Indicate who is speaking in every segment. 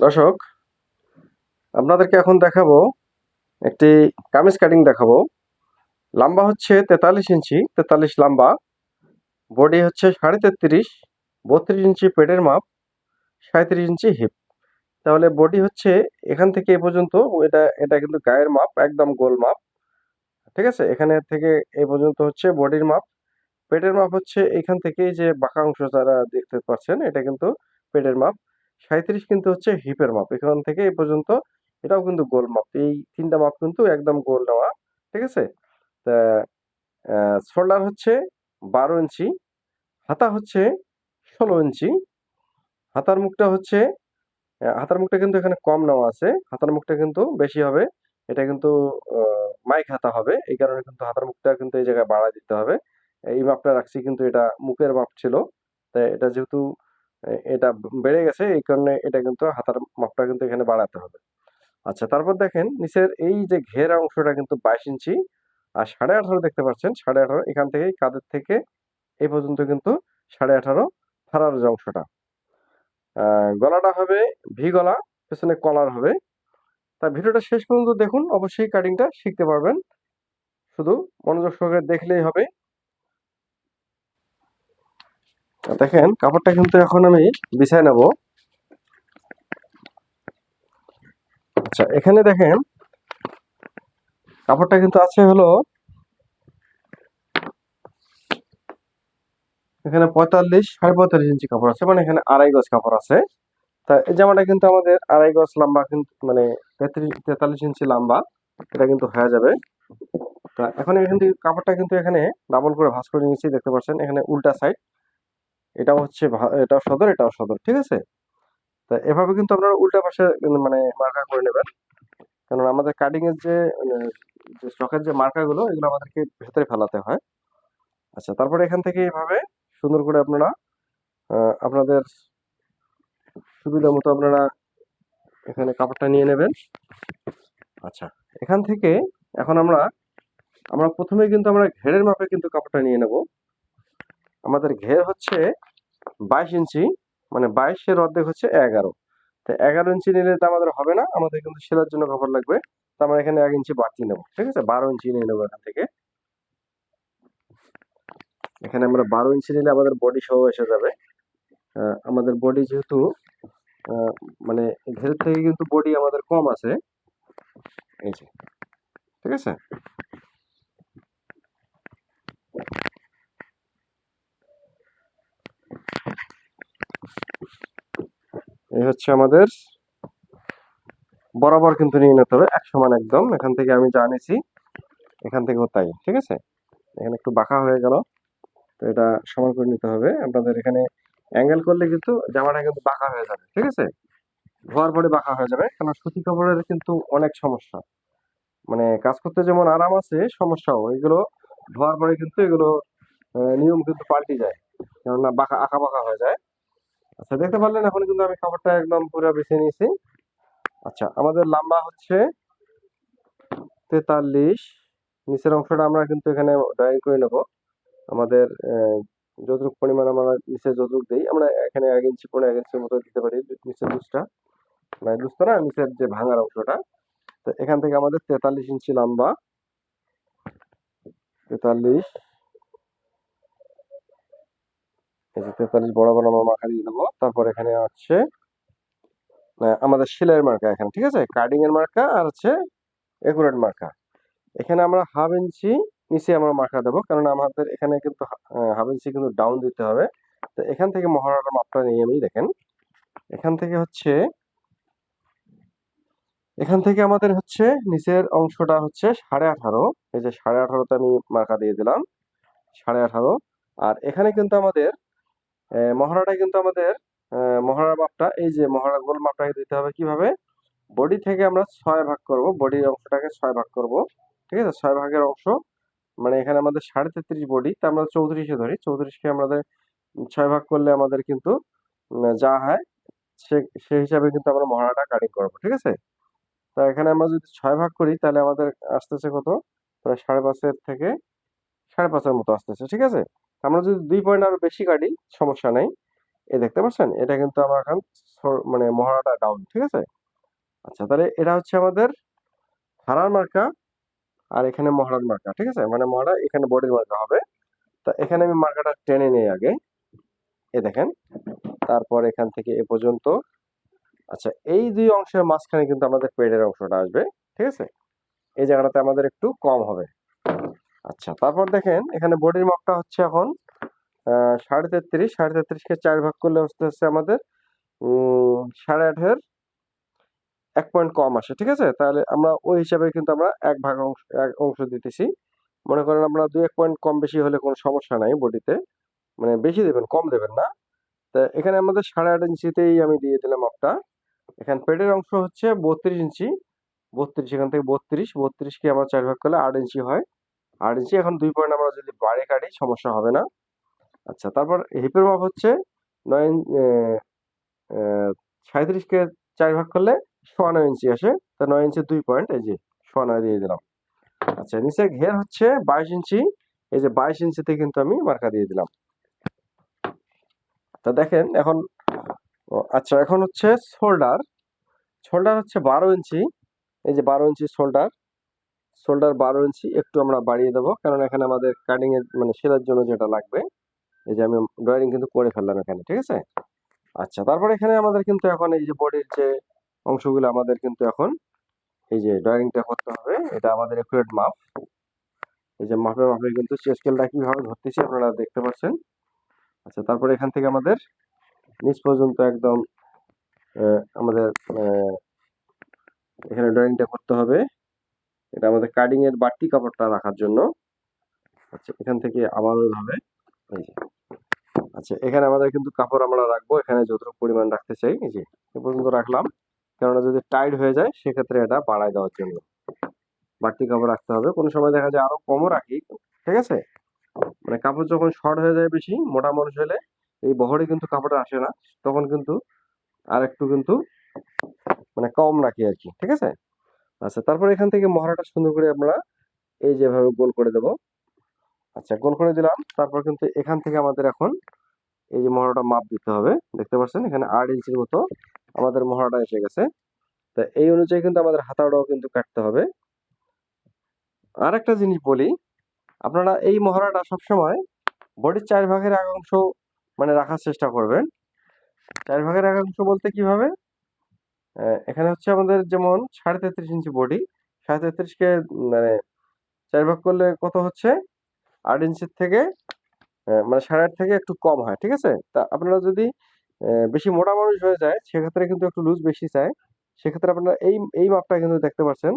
Speaker 1: দর্শক, আপনাদেরকে এখন দেখাবো একটি কামিজ কাটিং দেখাবো। লম্বা হচ্ছে তেতাল্লিশ ইঞ্চি, তেতাল্লিশ লম্বা। বডি হচ্ছে সাড়ে তেত্রিশ, বত্রিশ ইঞ্চি পেটের মাপ সাঁত্রিশ ইঞ্চি হিপ তাহলে বডি হচ্ছে এখান থেকে এ পর্যন্ত, এটা এটা কিন্তু গায়ের মাপ, একদম গোল মাপ। ঠিক আছে? এখানে থেকে এ পর্যন্ত হচ্ছে বডির মাপ। পেটের মাপ হচ্ছে এখান থেকে যে বাঁকা অংশ যারা দেখতে পাচ্ছেন, এটা কিন্তু পেটের মাপ। সাঁত্রিশ কিন্তু হচ্ছে হিপের মাপ। এখান থেকে এই পর্যন্ত এটাও কিন্তু গোল মাপ। এই তিনটা মাপ কিন্তু একদম গোল নেওয়া, ঠিক আছে? তা শোল্ডার হচ্ছে বারো ইঞ্চি, হাতা হচ্ছে ষোলো ইঞ্চি। হাতার মুখটা হচ্ছে হাতার মুখটা কিন্তু এখানে কম নেওয়া আছে। হাতার মুখটা কিন্তু বেশি হবে। এটা কিন্তু মাইক হাতা হবে। এই কারণে কিন্তু হাতার মুখটা কিন্তু এই জায়গায় বাড়া দিতে হবে। এই মাপটা রাখছি কিন্তু এটা মুখের মাপ ছিল। তাই এটা যেহেতু এটা বেড়ে গেছে, এই কারণে এটা কিন্তু হাতার মাপটা কিন্তু এখানে বাড়াতে হবে। আচ্ছা তারপর দেখেন নিচের এই যে ঘেরা অংশটা কিন্তু বাইশ ইঞ্চি, আর সাড়ে আঠারো দেখতে পাচ্ছেন, সাড়ে আঠারো এখান থেকে কাদের থেকে এই পর্যন্ত কিন্তু সাড়ে আঠারো ফারার যে অংশটা। গলাটা হবে ভি গলা, পেছনে কলার হবে। তা ভিডিওটা শেষ পর্যন্ত দেখুন, অবশ্যই কাটিংটা শিখতে পারবেন। শুধু মনোযোগ সহকারে দেখলেই হবে তা দেখেন, কাপড়টা কিন্তু এখন আমি বিছায় নেব। আচ্ছা এখানে দেখেন, কাপড়টা কিন্তু আছে হলো এখানে পঁয়তাল্লিশ সাড়ে পঁয়তাল্লিশ ইঞ্চি কাপড় আছে মানে এখানে আড়াই গজ কাপড় আছে। তা এই জামাটা কিন্তু আমাদের আড়াই গজ লম্বা কিন্তু মানে তেত্রিশ, তেতাল্লিশ ইঞ্চি লম্বা, এটা কিন্তু হয়ে যাবে। তা এখন এখান থেকে কাপড়টা কিন্তু এখানে ডাবল করে ভাঁজ করে নিয়েছি, দেখতে পাচ্ছেন, এখানে উল্টা সাইড এটাও হচ্ছে এটাও সদর এটাও সদর ঠিক আছে? তা এভাবে কিন্তু আপনারা উল্টা পাশে মানে মার্কা করে নেবেন। কারণ আমাদের কাটিং এর যে মানে, যে স্টকের যে মার্কাগুলো এগুলো আমাদেরকে ভেতরে ফেলাতে হয়। আচ্ছা তারপরে এখান থেকে এইভাবে সুন্দর করে আপনারা আপনাদের সুবিধা মতো আপনারা এখানে কাপড়টা নিয়ে নেবেন। আচ্ছা এখান থেকে এখন আমরা আমরা প্রথমে কিন্তু আমরা ঘেরের মাপে কিন্তু কাপড়টা নিয়ে নেব। আমাদের ঘের হচ্ছে বাইশ ইঞ্চি মানে বাইশের অর্ধেক হচ্ছে এগারো। তো এগারো ইঞ্চি নিলে তো আমাদের হবে না, আমাদের কিন্তু সেলার জন্য কাপড় লাগবে। তো আমরা এখানে এক ইঞ্চি বাড়তি নেব, ঠিক আছে? বারো ইঞ্চি নিয়ে নেব এখান থেকে। এখানে আমরা বারো ইঞ্চি নিলে আমাদের বডি সহ এসে যাবে। আমাদের বডি যেহেতু মানে ঘেরের থেকে কিন্তু বডি আমাদের কম আছে। এই যে, ঠিক আছে? এই হচ্ছে আমাদের। বরাবর কিন্তু নিয়ে নিতে হবে এক সমান একদম। এখান থেকে আমি যা নিয়েছি এখান থেকেও তাই, ঠিক আছে? এখানে একটু বাঁকা হয়ে গেল, তো এটা সমান করে নিতে হবে। আপনাদের এখানে অ্যাঙ্গেল করলে কিন্তু জামাটা কিন্তু বাঁকা হয়ে যাবে, ঠিক আছে? ধোয়ার পরে বাঁকা হয়ে যাবে কারণ সুতি কাপড়ের কিন্তু অনেক সমস্যা। মানে কাজ করতে যেমন আরাম আছে, সমস্যাও। এগুলো ধোয়ার পরে কিন্তু এগুলো নিয়ম কিন্তু পাল্টে যায়, কেননা বাঁকা, আঁকা বাঁকা হয়ে যায়। আচ্ছা দেখতে পারলেন, এখন কিন্তু আমি খাবারটা একদম পুরো বেছে নিয়েছি। আচ্ছা আমাদের লম্বা হচ্ছে তেতাল্লিশ। নিচের অংশটা আমরা কিন্তু এখানে ড্রয়িং করে নেব। আমাদের যতটুকু পরিমাণ আমরা নিচে যতটুকু দিই, আমরা এখানে এক ইঞ্চি পরে এক ইঞ্চির মতো দিতে পারি নিচের লুজটা মানে লুজটা না, নিচের যে ভাঙার অংশটা। তো এখান থেকে আমাদের তেতাল্লিশ ইঞ্চি লম্বা। তেতাল্লিশ। এই যে তেতাল্লিশ বড় বড় আমরা মার্কা দিয়ে দেবো। তারপর এখানে হচ্ছে আমাদের সেলাইয়ের মার্কা এখানে, ঠিক আছে? কার্ডিং এর মার্কা আর হচ্ছে একুরেট মার্কা। এখানে আমরা হাফ ইঞ্চি নিচে আমরা মার্কা দেবো, কারণ আমাদের এখানে কিন্তু হাফ ইঞ্চি কিন্তু ডাউন দিতে হবে। তো এখান থেকে মহারাটার মাপটা নিয়ে আমি দেখেন। এখান থেকে হচ্ছে, এখান থেকে আমাদের হচ্ছে নিচের অংশটা হচ্ছে সাড়ে আঠারো। এই যে সাড়ে আঠারোতে আমি মার্কা দিয়ে দিলাম, সাড়ে আঠারো। আর এখানে কিন্তু আমাদের মহড়াটা কিন্তু আমাদের মহড়ার মাপটা, এই যে মহড়া গোল মাপটাকে দিতে হবে কীভাবে? বডি থেকে আমরা ছয় ভাগ করব, বডির অংশটাকে ছয় ভাগ করব, ঠিক আছে? ছয় ভাগের অংশ মানে এখানে আমাদের সাড়ে তেত্রিশ বডি, তা আমরা চৌত্রিশে ধরি, চৌত্রিশকে আমাদের ছয় ভাগ করলে আমাদের কিন্তু যা হয়, সে সেই হিসাবে কিন্তু আমরা মহড়াটা কাটিং করব, ঠিক আছে? তা এখানে আমরা যদি ছয় ভাগ করি, তাহলে আমাদের আসতেছে কত? প্রায় সাড়ে পাঁচের থেকে সাড়ে পাঁচের মতো আসতেছে, ঠিক আছে? আমরা যদি দুই পয়েন্ট আরও বেশি কাটি, সমস্যা নেই। এই দেখতে পাচ্ছেন? এটা কিন্তু আমার এখন মানে মহড়াটা ডাউন ঠিক আছে? আচ্ছা তাহলে এটা হচ্ছে আমাদের হারার মার্কা আর এখানে মহড়ার মার্কা, ঠিক আছে? মানে মহড়া এখানে বডির মার্কা হবে। তা এখানে আমি মার্কাটা টেনে নিই আগে। এ দেখেন, তারপর এখান থেকে এ পর্যন্ত। আচ্ছা এই দুই অংশের মাঝখানে কিন্তু আমাদের পেটের অংশটা আসবে, ঠিক আছে? এই জায়গাটাতে আমাদের একটু কম হবে। আচ্ছা তারপর দেখেন, এখানে বডির মাপটা হচ্ছে এখন সাড়ে তেত্রিশ, সাড়ে তেত্রিশকে চার ভাগ করলে হচ্ছে হচ্ছে আমাদের সাড়ে আটের এক পয়েন্ট কম আসে, ঠিক আছে? তাহলে আমরা ওই হিসাবে কিন্তু আমরা এক ভাগ অংশ, এক অংশ দিতেছি। মনে করেন আমরা দুই, এক পয়েন্ট কম বেশি হলে কোনো সমস্যা নাই বডিতে মানে বেশি দেবেন, কম দেবেন না। তা এখানে আমাদের সাড়ে আট ইঞ্চিতেই আমি দিয়ে দিলাম মাপটা এখানে পেটের অংশ হচ্ছে বত্রিশ ইঞ্চি, বত্রিশ, এখান থেকে বত্রিশ বত্রিশকে আমরা চার ভাগ করলে আট ইঞ্চি হয়। আট ইঞ্চি এখন দুই পয়েন্ট আমরা যদি বাড়ি কাটি, সমস্যা হবে না। আচ্ছা তারপর হিপের মাপ হচ্ছে নয় সাঁত্রিশকে চার ভাগ করলে সোয়া নয় ইঞ্চি আসে। তা নয় ইঞ্চি দুই পয়েন্ট এই যে সোয়া নয় দিয়ে দিলাম। আচ্ছা নিচে ঘের হচ্ছে বাইশ ইঞ্চি, এই যে বাইশ ইঞ্চিতে কিন্তু আমি মার্কা দিয়ে দিলাম। তা দেখেন এখন আচ্ছা এখন হচ্ছে শোল্ডার শোল্ডার হচ্ছে বারো ইঞ্চি, এই যে বারো ইঞ্চি শোল্ডার শোল্ডার বারো ইঞ্চি একটু আমরা বাড়িয়ে দেবো। কারণ এখানে আমাদের কাটিং এর মানে সেলার জন্য যেটা লাগবে, এই যে আমি ড্রয়িং কিন্তু করে ফেললাম এখানে, ঠিক আছে? আচ্ছা তারপরে এখানে আমাদের কিন্তু এখন এই যে বডির যে অংশগুলো, আমাদের কিন্তু এখন এই যে ড্রয়িংটা করতে হবে। এটা আমাদের একুরেট মাপ। এই যে মাপে মাপে কিন্তু স্কেলটা কীভাবে ধরতেছি আপনারা দেখতে পাচ্ছেন। আচ্ছা তারপরে এখান থেকে আমাদের নিচ পর্যন্ত একদম আমাদের এখানে ড্রয়িংটা করতে হবে। এটা আমাদের কাটিং এর বাড়তি কাপড়টা রাখার জন্য। আচ্ছা এখান থেকে আবার ওইভাবে এই যে। আচ্ছা এখানে আমাদের কিন্তু কাপড় আমরা রাখব। এখানে যতটুকু পরিমাণ রাখতে চাই, এই যে, এ পর্যন্ত রাখলাম। কেননা যদি টাইট হয়ে যায়, সেক্ষেত্রে এটা বাড়ায় দেওয়ার জন্য। বাড়তি কাপড় রাখতে হবে। কোনো সময় দেখা যায় আরও কমও রাখি, ঠিক আছে? মানে কাপড় যখন শর্ট হয়ে যায় বেশি, মোটা মানুষ হলে এই বহরে কিন্তু কাপড়টা আসে না। তখন কিন্তু আর একটু কিন্তু মানে কম রাখি আর কি, ঠিক আছে? আচ্ছা তারপর এখান থেকে মহারাটা সুন্দর করে আমরা এই যেভাবে গোল করে দেব। আচ্ছা গোল করে দিলাম। তারপর কিন্তু এখান থেকে আমাদের এখন এই যে মহড়াটা মাপ দিতে হবে। দেখতে পাচ্ছেন? এখানে আট ইঞ্চির মতো আমাদের মহড়াটা এসে গেছে। তা এই অনুযায়ী কিন্তু আমাদের হাতাটাও কিন্তু কাটতে হবে। আর একটা জিনিস বলি, আপনারা এই মহড়াটা সবসময় বডির চার ভাগের এক অংশ মানে রাখার চেষ্টা করবেন। চার ভাগের এক অংশ বলতে কীভাবে? এখানে হচ্ছে আমাদের যেমন সাড়ে তেত্রিশ ইঞ্চি বডি সাড়ে তেত্রিশকে মানে চার ভাগ করলে কত হচ্ছে? আট ইঞ্চির থেকে মানে সাড়ে আট থেকে একটু কম হয়, ঠিক আছে? তা আপনারা যদি বেশি মোটা মানুষ হয়ে যায়, সেক্ষেত্রে কিন্তু একটু লুজ বেশি চায় সেক্ষেত্রে আপনারা এই এই মাপটা কিন্তু দেখতে পাচ্ছেন।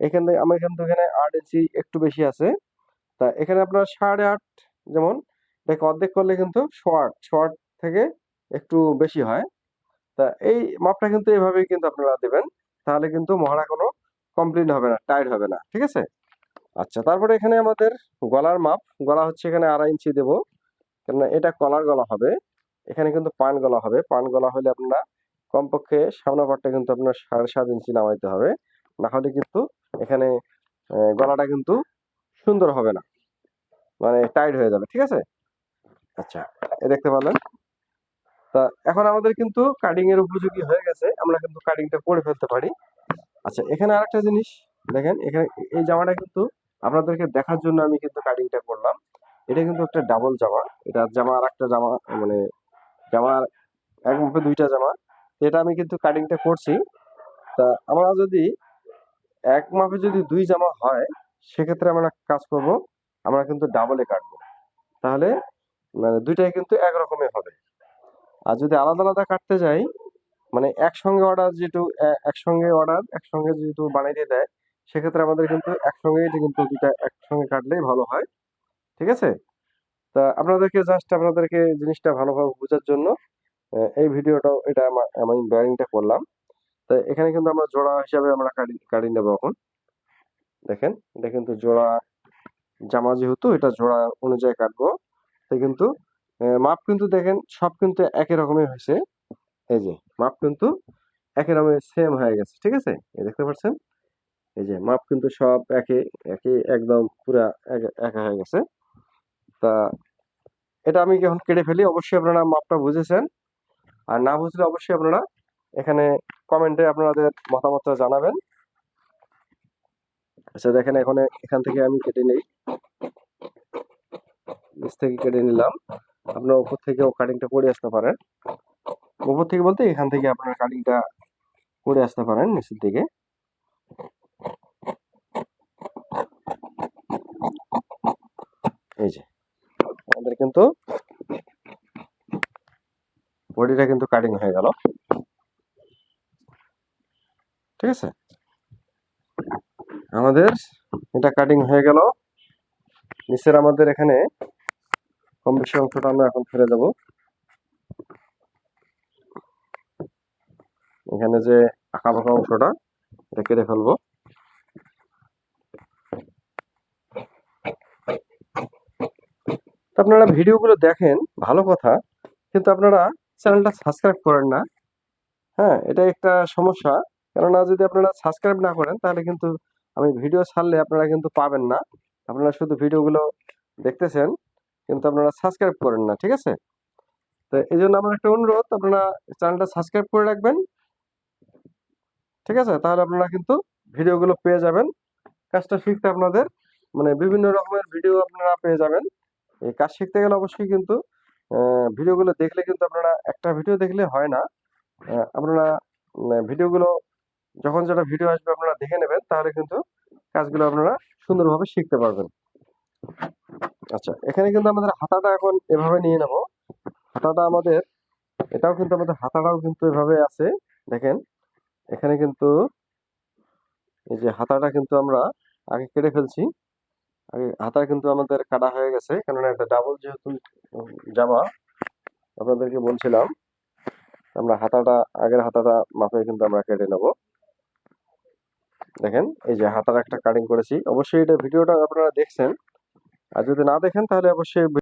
Speaker 1: এখান থেকে, আমার এখানে আট ইঞ্চি একটু বেশি আছে। তা এখানে আপনার সাড়ে আট যেমন, এটাকে অর্ধেক করলে কিন্তু শর্ট শর্ট থেকে একটু বেশি হয়। তা এই মাপটা কিন্তু এইভাবেই কিন্তু আপনারা দেবেন, তাহলে কিন্তু মহড়া কোনো কমপ্লিট হবে না টাইট হবে না, ঠিক আছে? আচ্ছা তারপরে এখানে আমাদের গলার মাপ গলা হচ্ছে এখানে আড়াই ইঞ্চি দেবো, কেননা এটা কলার গলা হবে, এখানে কিন্তু পান গলা হবে, পান গলা হলে আপনারা কমপক্ষে সামনে পাটটা কিন্তু আপনার সাড়ে সাত ইঞ্চি নামাইতে হবে, না হলে কিন্তু এখানে গলাটা কিন্তু সুন্দর হবে না মানে টাইট হয়ে যাবে, ঠিক আছে? আচ্ছা এ দেখতে পারলেন? তা এখন আমাদের কিন্তু কাটিং এর উপযোগী হয়ে গেছে, আমরা কিন্তু কাটিংটা করে ফেলতে পারি। আচ্ছা এখানে আরেকটা জিনিস, দেখেন, এখানে এই জামাটা কিন্তু আপনাদেরকে দেখার জন্য আমি কিন্তু কাটিংটা করলাম। এটা কিন্তু একটা ডাবল জামা, এটা জামা আর একটা জামা মানে জামার এক মুখে দুইটা জামা এটা আমি কিন্তু কাটিংটা করছি। তা আমরা যদি এক মাপে যদি দুই জামা হয়, সেক্ষেত্রে আমরা কাজ করব, আমরা কিন্তু ডাবলে কাটবো। তাহলে মানে দুইটাই কিন্তু একরকমই হবে। আর যদি আলাদা আলাদা কাটতে যাই মানে একসঙ্গে অর্ডার এ- একসঙ্গে অর্ডার একসঙ্গে যেহেতু বানিয়ে দিয়ে সেক্ষেত্রে আমাদের কিন্তু একসঙ্গে কিন্তু দুইটা একসঙ্গে কাটলেই ভালো হয়। ঠিক আছে? তা আপনাদেরকে জাস্ট আপনাদেরকে জিনিসটা ভালোভাবে বোঝার জন্য এই ভিডিওটাও এটা আমা- ড্রয়িংটা করলাম। তো এখানে কিন্তু আমরা জোড়া হিসাবে আমরা কাটি কাটি নেব এখন। দেখেন, এটা কিন্তু জোড়া জামা যেহেতু, এটা জোড়া অনুযায়ী কাটবো। তো কিন্তু মাপ কিন্তু দেখেন সব কিন্তু একই রকমের হয়েছে। এই যে, মাপ কিন্তু একই রকমের সেম হয়ে গেছে, ঠিক আছে? এই দেখতে পাচ্ছেন? এই যে, মাপ কিন্তু সব একই একে একদম পুরা এক- একা হয়ে গেছে। তা এটা আমি এখন কেটে ফেলি, অবশ্যই আপনারা মাপটা বুঝেছেন। আর না বুঝলে অবশ্যই আপনারা এখানে কমেন্টে আপনাদের মতামতটা জানাবেন। আচ্ছা দেখেন এখন, এখান থেকে আমি কেটে নেই। নিচ থেকে কেটে নিলাম। আপনার উপর থেকেও কাটিংটা করে আসতে পারেন। উপর থেকে বলতে এখান থেকে আপনার কাটিংটা করে আসতে পারেন নিচের দিকে। এই যে, আমাদের কিন্তু বডিটা কিন্তু কাটিং হয়ে গেল। ঠিক আছে? আমাদের এটা কাটিং হয়ে গেল। নিচের আমাদের এখানে কম বেশি অংশটা আমরা এখন ফেলে দেব এখানে যে আঁকা বাঁকা অংশটা, এটা কেটে ফেলব। আপনারা ভিডিওগুলো দেখেন, ভালো কথা, কিন্তু আপনারা চ্যানেলটা সাবস্ক্রাইব করেন না। হ্যাঁ এটা একটা সমস্যা, কেননা যদি আপনারা সাবস্ক্রাইব না করেন, তাহলে কিন্তু আমি ভিডিও ছাড়লে আপনারা কিন্তু পাবেন না। আপনারা শুধু ভিডিওগুলো দেখতেছেন। কিন্তু আপনারা সাবস্ক্রাইব করেন না, ঠিক আছে? তো এই জন্য আমার একটা অনুরোধ, আপনারা চ্যানেলটা সাবস্ক্রাইব করে রাখবেন, ঠিক আছে? তাহলে আপনারা কিন্তু ভিডিওগুলো পেয়ে যাবেন। কাজটা শিখতে আপনাদের মানে বিভিন্ন রকমের ভিডিও আপনারা পেয়ে যাবেন। এই কাজ শিখতে গেলে অবশ্যই কিন্তু ভিডিওগুলো দেখলে কিন্তু আপনারা একটা ভিডিও দেখলে হয় না। আপনারা ভিডিওগুলো, যখন যেটা ভিডিও আসবে আপনারা দেখে নেবেন, তাহলে কিন্তু কাজগুলো আপনারা সুন্দরভাবে শিখতে পারবেন। আচ্ছা এখানে কিন্তু আমাদের হাতাটা এখন এভাবে নিয়ে নেব। হাতাটা আমাদের, এটাও কিন্তু আমাদের হাতাটাও কিন্তু এভাবে আছে, দেখেন। এখানে কিন্তু এই যে হাতাটা কিন্তু আমরা আগে কেটে ফেলছি। আগে হাতা কিন্তু আমাদের কাটা হয়ে গেছে, কেননা এটা ডাবল যেহেতু জামা, আপনাদেরকে বলছিলাম, আমরা হাতাটা, আগের হাতাটা মাপে কিন্তু আমরা কেটে নেব। দেখেন, এই যে হাতার একটা কাটিং করেছি। অবশ্যই এটা ভিডিওটা আপনারা দেখছেন। আর যদি না দেখেন তাহলে অবশ্যই